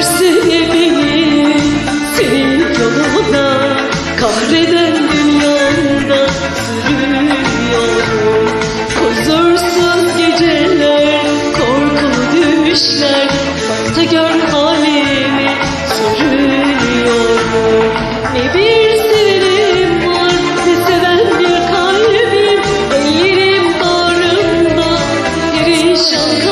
Görsün beni senin yoluna Kahreden dünyanda sürünüyorum Huzursuz geceler, korkulu düşler Bak gör halimi sürünüyorum Ne bir sevim var ne seven bir kalbim ellerim barımda bileyim Şaka